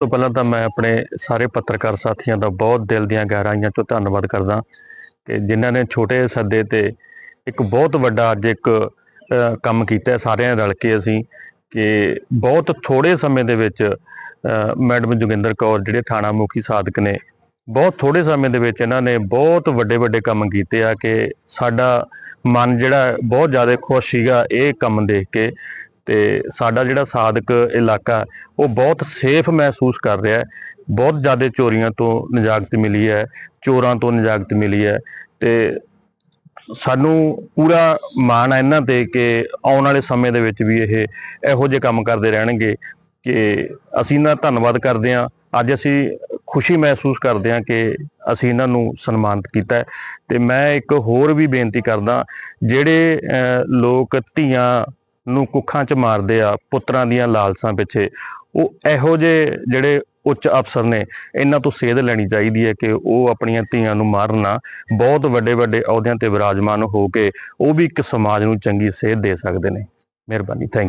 ਤੋਂ ਪਹਿਲਾਂ ਤਾਂ ਮੈਂ ਆਪਣੇ ਸਾਰੇ ਪੱਤਰਕਾਰ ਸਾਥੀਆਂ ਦਾ ਬਹੁਤ ਦਿਲ ਦੀਆਂ ਗਹਿਰਾਈਆਂ ਤੋਂ ਧੰਨਵਾਦ ਕਰਦਾ ਕਿ ਜਿਨ੍ਹਾਂ ਨੇ ਛੋਟੇ ਸੱਦੇ ਤੇ ਇੱਕ ਬਹੁਤ ਵੱਡਾ ਅੱਜ ਇੱਕ ਕੰਮ ਕੀਤਾ ਸਾਰਿਆਂ ਰਲ ਕੇ ਅਸੀਂ ਕਿ ਬਹੁਤ ਥੋੜੇ ਸਮੇਂ ਦੇ ਵਿੱਚ ਮੈਡਮ ਜੋਗਿੰਦਰ ਕੌਰ, ਜਿਹੜੇ ਥਾਣਾ ਮੁਖੀ ਸਾਧਕ ਨੇ, ਬਹੁਤ ਥੋੜੇ ਸਮੇਂ ਦੇ ਵਿੱਚ ਇਹਨਾਂ ਨੇ ਬਹੁਤ ਵੱਡੇ ਵੱਡੇ ਕੰਮ ਕੀਤੇ ਆ ਕਿ ਸਾਡਾ ਮਨ ਜਿਹੜਾ ਬਹੁਤ ਜ਼ਿਆਦਾ ਖੁਸ਼ ਸੀਗਾ ਇਹ ਕੰਮ ਦੇਖ ਕੇ ਤੇ ਸਾਡਾ ਜਿਹੜਾ ਸਾਧਕ ਇਲਾਕਾ ਉਹ ਬਹੁਤ ਸੇਫ ਮਹਿਸੂਸ ਕਰ ਰਿਹਾ ਹੈ। ਬਹੁਤ ਜ਼ਿਆਦਾ ਚੋਰੀਆਂ ਤੋਂ ਨਜਾਕਤ ਮਿਲੀ ਹੈ, ਚੋਰਾਂ ਤੋਂ ਨਜਾਕਤ ਮਿਲੀ ਹੈ ਤੇ ਸਾਨੂੰ ਪੂਰਾ ਮਾਣ ਹੈ ਇਹਨਾਂ ਤੇ ਕਿ ਆਉਣ ਵਾਲੇ ਸਮੇਂ ਦੇ ਵਿੱਚ ਵੀ ਇਹ ਇਹੋ ਜਿਹੇ ਕੰਮ ਕਰਦੇ ਰਹਿਣਗੇ ਕਿ ਅਸੀਂ ਇਹਨਾਂ ਦਾ ਧੰਨਵਾਦ ਕਰਦੇ ਹਾਂ। ਅੱਜ ਅਸੀਂ ਖੁਸ਼ੀ ਮਹਿਸੂਸ ਕਰਦੇ ਹਾਂ ਕਿ ਅਸੀਂ ਇਹਨਾਂ ਨੂੰ ਸਨਮਾਨਿਤ ਕੀਤਾ ਹੈ। ਤੇ ਮੈਂ ਇੱਕ ਹੋਰ ਵੀ ਬੇਨਤੀ ਕਰਦਾ, ਜਿਹੜੇ ਲੋਕ ਧੀਆਂ ਨੂੰ ਕੁੱਖਾਂ 'ਚ ਮਾਰਦੇ ਆ, ਪੁੱਤਰਾਂ ਦੀਆਂ ਲਾਲਸਾਂ ਪਿੱਛੇ। ਉਹ ਇਹੋ ਜਿਹੇ ਜਿਹੜੇ ਉੱਚ ਅਫਸਰ ਨੇ, ਇਹਨਾਂ ਤੋਂ ਸੇਧ ਲੈਣੀ ਚਾਹੀਦੀ ਹੈ ਕਿ ਉਹ ਆਪਣੀਆਂ ਧੀਆਂ ਨੂੰ ਮਾਰਨਾ ਬਹੁਤ ਵੱਡੇ ਵੱਡੇ ਅਹੁਦਿਆਂ ਤੇ ਵਿਰਾਜਮਾਨ ਹੋ ਕੇ ਉਹ ਵੀ ਇੱਕ ਸਮਾਜ ਨੂੰ ਚੰਗੀ ਸੇਧ ਦੇ ਸਕਦੇ ਨੇ। ਮਿਹਰਬਾਨੀ ਥੈਂਕ